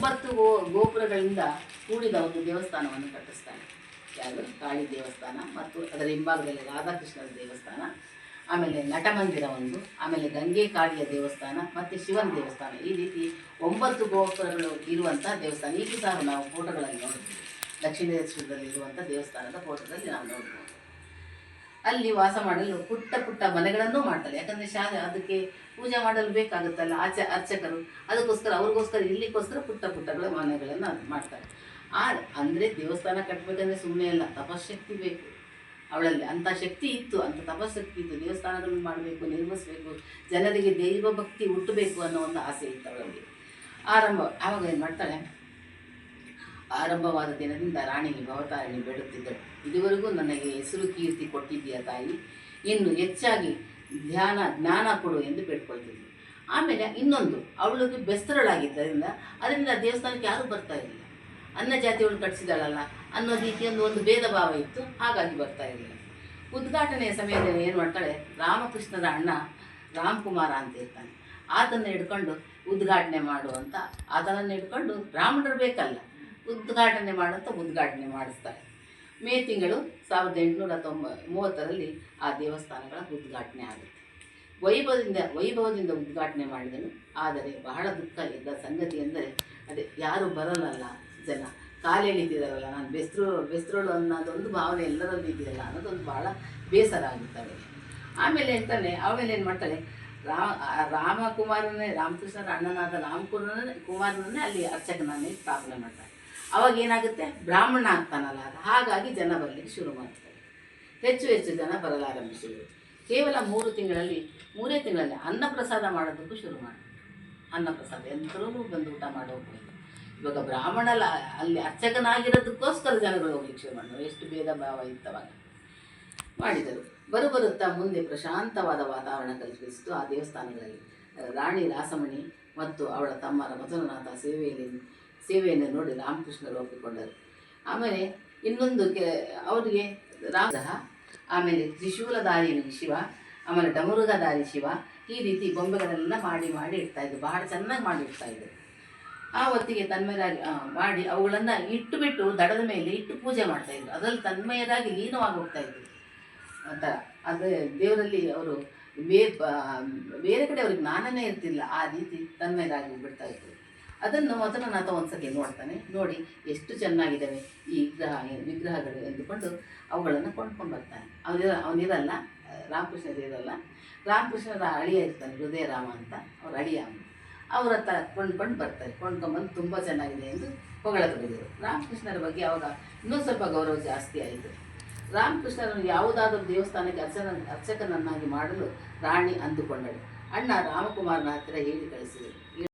ಒಂಬತ್ತು ಗೋ, ಗೋಪುರಗಳಿಂದ ಕೂಡಿದ ಒಂದು ದೇವಸ್ಥಾನವನ್ನು ಕಟ್ಟಿಸ್ತಾನೆ. ಯಾವುದು? ಕಾಳಿ ದೇವಸ್ಥಾನ ಮತ್ತು ಅದರ ಹಿಂಭಾಗದಲ್ಲಿ ರಾಧಾಕೃಷ್ಣರ ದೇವಸ್ಥಾನ, ಆಮೇಲೆ ನಟಮಂದಿರ ಒಂದು, ಆಮೇಲೆ ಗಂಗೆ ಕಾಳಿಯ ದೇವಸ್ಥಾನ ಮತ್ತು ಶಿವನ ದೇವಸ್ಥಾನ. ಈ ರೀತಿ ಒಂಬತ್ತು ಗೋಪುರಗಳು ಇರುವಂಥ ದೇವಸ್ಥಾನ. ಈಗ ಸಹ ನಾವು ಫೋಟೋಗಳಲ್ಲಿ ನೋಡ್ತೀವಿ. ದಕ್ಷಿಣೇಶ್ವರದಲ್ಲಿ ಇರುವಂಥ ದೇವಸ್ಥಾನದ ಫೋಟೋದಲ್ಲಿ ನಾವು ನೋಡ್ಬೋದು. ಅಲ್ಲಿ ವಾಸ ಮಾಡಲು ಪುಟ್ಟ ಪುಟ್ಟ ಮನೆಗಳನ್ನು ಮಾಡ್ತಾರೆ ಯಾಕಂದರೆ ಶಾಲೆ ಅದಕ್ಕೆ ಪೂಜೆ ಮಾಡಲು ಬೇಕಾಗುತ್ತಲ್ಲ ಆಚ ಅರ್ಚಕರು. ಅದಕ್ಕೋಸ್ಕರ ಅವ್ರಿಗೋಸ್ಕರ ಇಲ್ಲಿಗೋಸ್ಕರ ಪುಟ್ಟ ಪುಟ್ಟಗಳ ಮನೆಗಳನ್ನು ಅದು ಮಾಡ್ತಾರೆ. ಆ ಅಂದರೆ ದೇವಸ್ಥಾನ ಕಟ್ಟಬೇಕಂದ್ರೆ ಸುಮ್ಮನೆ ಅಲ್ಲ ತಪಶಕ್ತಿ ಬೇಕು. ಅವಳಲ್ಲಿ ಅಂಥ ಶಕ್ತಿ ಇತ್ತು ಅಂಥ ತಪಶಕ್ತಿ ಇತ್ತು. ದೇವಸ್ಥಾನಗಳನ್ನು ಮಾಡಬೇಕು, ನಿರ್ಮಿಸಬೇಕು, ಜನರಿಗೆ ದೈವ ಭಕ್ತಿ ಹುಟ್ಟಬೇಕು ಅನ್ನೋ ಒಂದು ಆಸೆ ಇತ್ತು ಅವಳಲ್ಲಿ. ಆರಂಭ, ಆವಾಗ ಏನು ಮಾಡ್ತಾಳೆ? ಆರಂಭವಾದ ದಿನದಿಂದ ರಾಣಿಗೆ ಭವತಾರಿಣಿ ಬೇಡುತ್ತಿದ್ದಳು. ಇದುವರೆಗೂ ನನಗೆ ಹೆಸರು ಕೀರ್ತಿ ಕೊಟ್ಟಿದ್ದೀಯ ತಾಯಿ? ಇನ್ನು ಹೆಚ್ಚಾಗಿ ಧ್ಯಾನ, ಜ್ಞಾನ ಕೊಡು ಎಂದು ಬೇಡ್ಕೊಳ್ತಿದ್ದೆ. ಆಮೇಲೆ ಇನ್ನೊಂದು ಅವಳಿಗೆ ಬೆಸ್ತರಳಾಗಿದ್ದರಿಂದ ಅದರಿಂದ ದೇವಸ್ಥಾನಕ್ಕೆ ಯಾರೂ ಬರ್ತಾ ಇರಲಿಲ್ಲ. ಅನ್ನ ಜಾತಿಯವಳು ಕಟ್ಟಿಸಿದಾಳಲ್ಲ, ಅನ್ನೋ ರೀತಿಯೊಂದು ಒಂದು ಭೇದ ಭಾವ ಇತ್ತು, ಹಾಗಾಗಿ ಬರ್ತಾ ಇರಲಿಲ್ಲ. ಉದ್ಘಾಟನೆಯ ಸಮಯದಲ್ಲಿ ಏನು ಮಾಡ್ತಾಳೆ ರಾಮಕೃಷ್ಣರ ಅಣ್ಣ ರಾಮ್ಕುಮಾರ ಅಂತ ಇರ್ತಾನೆ. ಆತನ ಹಿಡ್ಕೊಂಡು ಉದ್ಘಾಟನೆ ಮಾಡು ಅಂತ ಆತನನ್ನು ಹಿಡ್ಕೊಂಡು ರಾಮನರು ಬೇಕಲ್ಲ. ಉದ್ಘಾಟನೆ ಮಾಡುವಂತ ಉದ್ಘಾಟನೆ ಮಾಡಿಸ್ತಾರೆ. ಮೇ ತಿಂಗಳು ಸಾವಿರದ ಎಂಟುನೂರ ತೊಂಬ, ಮೂವತ್ತರಲ್ಲಿ ಆ ದೇವಸ್ಥಾನಗಳ ಉದ್ಘಾಟನೆ ಆಗುತ್ತೆ. ವೈಭವದಿಂದ ವೈಭವದಿಂದ ಉದ್ಘಾಟನೆ ಮಾಡಿದನು. ಆದರೆ ಬಹಳ ದುಃಖ ಇದ್ದ ಸಂಗತಿ ಎಂದರೆ ಅದೇ ಯಾರು ಬರಲ್ಲ ಜನ. ಕಾಲೆಳಿತಿದಾರಲ್ಲ ನಾನು ಬೆಸ್ರು, ಬೆಸ್ರೋಳು ಅನ್ನೋದೊಂದು ಭಾವನೆ ಎಲ್ಲರಲ್ಲಿ ಇದೆಯಲ್ಲ ಅನ್ನೋದೊಂದು ಬಹಳ ಬೇಸರ ಆಗುತ್ತೆ ಆಮೇಲೆ ಹೇಳ್ತಾನೆ, ಆಮೇಲೆ ಏನು ಮಾಡ್ತಾಳೆ? ರಾಮ ರಾಮಕುಮಾರನೇ, ರಾಮಕೃಷ್ಣರ ಅಣ್ಣನಾದ ರಾಮಕುಮಾರನೇ ಕುಮಾರನನ್ನೇ ಅಲ್ಲಿ ಅರ್ಚಕನನ್ನೇ ಸ್ಥಾಪನೆ ಮಾಡ್ತಾರೆ ಅವಾಗ ಏನಾಗುತ್ತೆ? ಬ್ರಾಹ್ಮಣ ಆಗ್ತಾನಲ್ಲ ಹಾಗಾಗಿ ಜನ ಬರಲಿಕ್ಕೆ ಶುರು ಮಾಡ್ತಾರೆ. ಹೆಚ್ಚು ಹೆಚ್ಚು ಜನ ಬರಲಾರಂಭಿಸಿದರು ಕೇವಲ ಮೂರು ತಿಂಗಳಲ್ಲಿ, ಮೂರೇ ತಿಂಗಳಲ್ಲಿ ಅನ್ನಪ್ರಸಾದ ಮಾಡೋದಕ್ಕೂ ಶುರು ಮಾಡಿ ಅನ್ನಪ್ರಸಾದ ಎಲ್ಲರೂ ಬಂದು ಊಟ ಮಾಡೋದು ಇವಾಗ ಬ್ರಾಹ್ಮಣಲ್ಲ ಅಲ್ಲಿ ಅರ್ಚಕನಾಗಿರೋದಕ್ಕೋಸ್ಕರ ಜನಗಳು ಹೋಗ್ಲಿಕ್ಕೆ ಶುರು ಮಾಡಿದ್ರು. ಎಷ್ಟು ಭೇದ ಭಾವ ಇತ್ತವಾಗ. ಮಾಡಿದರು. ಬರುಬರುತ್ತಾ ಮುಂದೆ ಪ್ರಶಾಂತವಾದ ವಾತಾವರಣ ಕಲ್ಪಿಸಿತು ಆ ದೇವಸ್ಥಾನಗಳಲ್ಲಿ. ರಾಣಿ ರಾಸಮಣಿ ಮತ್ತು ಅವಳ ತಮ್ಮರ ಮಧುರನಾಥ ಸೇವೆಯಲ್ಲಿ ಸೇವೆಯನ್ನು ನೋಡಿ ರಾಮಕೃಷ್ಣರು ಒಪ್ಪಿಕೊಂಡರು. ಆಮೇಲೆ ಇನ್ನೊಂದು ಕೆ, ಅವರಿಗೆ ರಾಮ ಆಮೇಲೆ ತ್ರಿಶೂಲಧಾರಿ ಶಿವ, ಆಮೇಲೆ ಡಮರುಗಧಾರಿ ಶಿವ, ಈ ರೀತಿ ಗೊಂಬೆಗಳೆಲ್ಲ ಮಾಡಿ ಮಾಡಿ ಇಡ್ತಾ ಇದ್ರು. ಬಹಳ ಚೆನ್ನಾಗಿ ಮಾಡಿ ಇಡ್ತಾ ಇದ್ರು. ಆ ಹೊತ್ತಿಗೆ ತನ್ಮಯರಾಗಿ ಮಾಡಿ ಅವುಗಳನ್ನು ಇಟ್ಟು ಬಿಟ್ಟು ದಡದ ಮೇಲೆ ಇಟ್ಟು ಪೂಜೆ ಮಾಡ್ತಾ ಇದ್ರು. ಅದರಲ್ಲಿ ತನ್ಮಯರಾಗಿ ಲೀನವಾಗಿ ಹೋಗ್ತಾ ಇದ್ರು. ಥರ ಅದು ದೇವರಲ್ಲಿ ಅವರು ಬೇರೆ ಕಡೆ ಅವ್ರಿಗೆ ಜ್ಞಾನನೇ ಇರ್ತಿಲ್ಲ. ಆ ರೀತಿ ತನ್ಮಯರಾಗಿ ಬಿಡ್ತಾ ಇದ್ರು. ಅದನ್ನು ಮಧುರನಾಥ ಒಂದ್ಸತಿ ನೋಡ್ತಾನೆ. ನೋಡಿ, ಎಷ್ಟು ಚೆನ್ನಾಗಿದ್ದಾವೆ ಈ ವಿಗ್ರಹ ವಿಗ್ರಹಗಳು ಎಂದುಕೊಂಡು ಅವುಗಳನ್ನು ಕೊಂಡ್ಕೊಂಡು ಬರ್ತಾನೆ. ಅವನಿರ ಅವನಿರಲ್ಲ ರಾಮಕೃಷ್ಣ ಇರಲ್ಲ ರಾಮಕೃಷ್ಣರ ಅಳಿಯ ಇರ್ತಾನೆ ಹೃದಯ ರಾಮ ಅಂತ. ಅವ್ರ ಅಳಿಯ ಅವನು. ಅವ್ರ ಹತ್ರ ಕೊಂಡ್ಕೊಂಡು ಬರ್ತಾರೆ. ಕೊಂಡ್ಕೊಂಡ್ಬಂದು ತುಂಬ ಚೆನ್ನಾಗಿದೆ ಎಂದು ಹೊಗಳತೊಡಗಿದರು. ರಾಮಕೃಷ್ಣರ ಬಗ್ಗೆ ಅವಾಗ ಇನ್ನೂ ಸ್ವಲ್ಪ ಗೌರವ ಜಾಸ್ತಿ ಆಯಿತು. ರಾಮಕೃಷ್ಣರನ್ನು ಯಾವುದಾದರೂ ದೇವಸ್ಥಾನಕ್ಕೆ ಅರ್ಚನ, ಅರ್ಚಕನನ್ನಾಗಿ ಮಾಡಲು ರಾಣಿ ಅಂದುಕೊಂಡಳು. ಅಣ್ಣ ರಾಮಕುಮಾರನ ಹತ್ತಿರ ಹೇಳಿ ಕಳಿಸಿದರು.